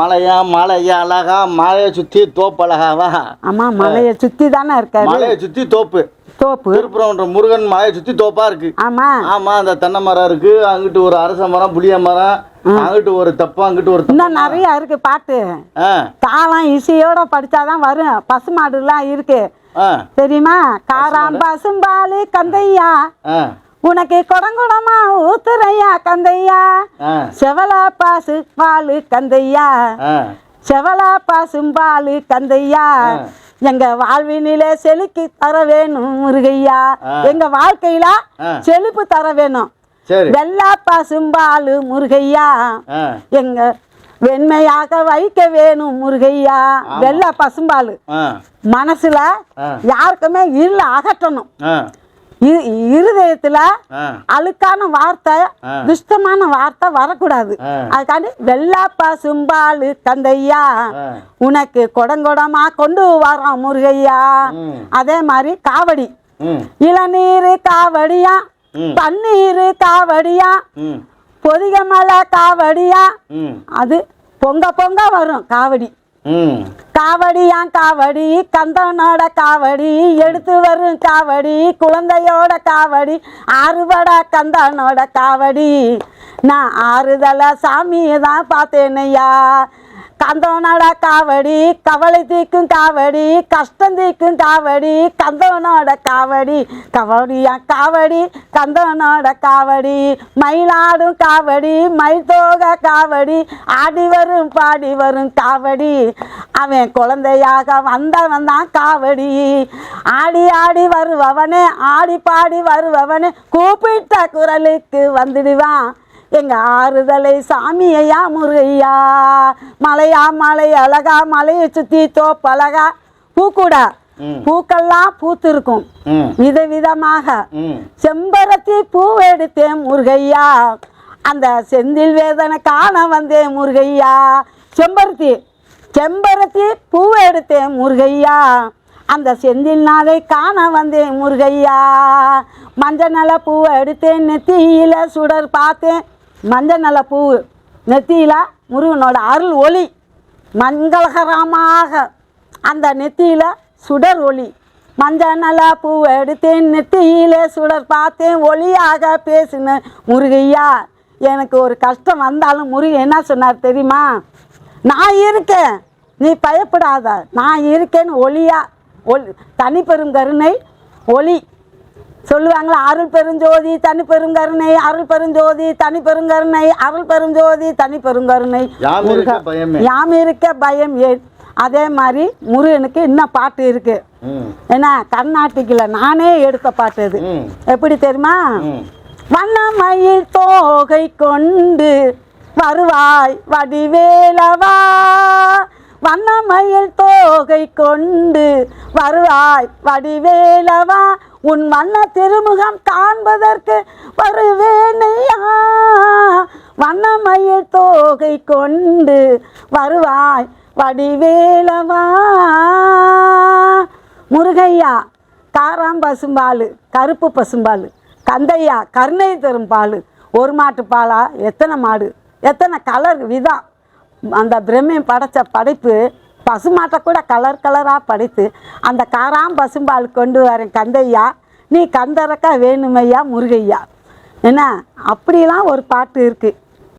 மலையா மலையா அழகா மலையை சுத்தி தோப்பு அழகாவா ஆமா மலையை சுத்தி தானே இருக்காரு? மலையை சுத்தி தோப்பு. தோப்பு? திருப்புறம்ன்ற முருகன் மலையை சுத்தி தோப்பா இருக்கு. ஆமா. ஆமா அந்த தென்னை மரம் இருக்கு. அங்கிட்டு ஒரு அரச மரம் புளிய மரம். அங்கிட்டு ஒரு தப்பம் அங்கிட்டு ஒரு. இன்னும் நிறைய இருக்கு பாட்டு. தாளம் இசையோட படிச்சாதான் வரும். பசுமாடுலாம் இருக்கு. ஆ. தெரியுமா? காராம் பசும்பாலு கந்தையா. உனக்கு குடங்குடமா ஊத்துறையா கந்தையா? செவலா பாசு பாலு கந்தையா? செவலா பாசும்பாலு கந்தையா? எங்க வாழ்வினிலே செழிக்கு தர வேணும் முருகையா. எங்க வாழ்க்கையில. செழிப்பு தர வேணும். வெள்ளா பாசும்பாலு முருகையா? எங்க வெண்மையாக வைக்க வேணும் முருகையா? வெள்ளை பசும்பாலு மனசுல. யாருக்குமே இருள அகற்றணும். இருதயத்துல அழுக்கான வார்த்தை. துஷ்டமான வார்த்தை வரக்கூடாது. அதுக்காண்டி வெள்ளாப்பா சும்பாலு கந்தையா. உனக்கு கொடங்கொடமா கொண்டு வரோம் முருகையா. அதே மாதிரி காவடி இளநீர் காவடியா. பன்னீர் காவடியா பொதிகமலை காவடியா அது பொங்க பொங்க வரும் காவடி காவடியான் காவடி கந்தனோட காவடி. எடுத்து வரும் காவடி. குழந்தையோட காவடி. ஆறுபடா கந்தனோட காவடி. நான் ஆறுதல சாமியை தான் பார்த்தேனையா கந்தவனோட காவடி கவலை தீக்கும் காவடி கஷ்டம் தீக்கும் காவடி கந்தவனோட காவடி கவடியா காவடி கந்தவனோட காவடி மயிலாடும் காவடி மயில்தோக காவடி ஆடி வரும் பாடி வரும் காவடி. அவன் குழந்தையாக வந்தவன் தான் காவடி. ஆடி ஆடி வருபவனே ஆடி பாடி வருபவனே கூப்பிட்ட குரலுக்கு வந்துடுவான். எங்க ஆறுதலை சாமியையா முருகையா? மலையா மலை அழகா மலையை சுத்தி தோப்பழகா? பூக்கூடா? ம். பூக்கெல்லாம் பூத்திருக்கும். விதவிதமாக. செம்பருத்தி பூ எடுத்தேன் முருகையா. அந்த செந்தில் வேதனை காண வந்தேன் முருகையா. செம்பருத்தி. செம்பருத்தி பூ எடுத்தேன் முருகையா. அந்த செந்தில் நாதை காண வந்தேன் முருகையா. மஞ்சள் நல பூவை எடுத்தேன் நெத்தியில சுடர் பார்த்தேன். மஞ்சள் நல பூ நெத்தியில் முருகனோட அருள் ஒளி மங்களகரமாக. அந்த நெத்தியில் சுடர் ஒளி. மஞ்சள் நல பூவை எடுத்தேன் நெத்தியிலே சுடர் பார்த்தேன் ஒளியாக பேசினேன் முருகையா. எனக்கு ஒரு கஷ்டம் வந்தாலும் முருகன் என்ன சொன்னார் தெரியுமா? நான் இருக்கேன் நீ பயப்படாத. நான் இருக்கேன்னு ஒளியா. ஒளி தனி பெரும் கருணை ஒளி. சொல்லுவாங்களா அருள் பெருஞ்சோதி தனி பெருங்கருணை அருள் பெருஞ்சோதி தனி பெருங்கருணை அருள் பெருஞ்சோதி தனி பெருங்கருணை. யாம் இருக்க. பயமே. ஏன் அதே மாதிரி முருகனுக்கு இன்னும் பாட்டு இருக்கு. ம். என்ன கர்நாட்டிக்கில் நானே எடுத்த பாட்டு இது. ம். எப்படி தெரியுமா? வண்ணமயில் தோகை கொண்டு வருவாய் வடிவேலவா. வண்ணமயில் தோகை கொண்டு வருவாய் வடிவேலவா. உன் வண்ண திருமுகம் காண்பதற்கு வருவேனையா. வண்ணமயில் தோகை கொண்டு வருவாய் வடிவேலவா. முருகையா காராம் பசும்பால் கருப்பு பசும்பால் கந்தையா கருணை தரும் பால் ஒரு மாட்டு பாலா எத்தனை மாடு எத்தனை கலர் விதம் அந்த பிரம்மியம் படைச்ச படைப்பு பசுமாட்டை கூட கலர் கலராக படைத்து அந்த காராம் பசும்பால் கொண்டு வரேன் கந்தையா நீ கந்தரக்கா வேணுமையா முருகையா. என்ன? அப்படிலாம் ஒரு பாட்டு இருக்குது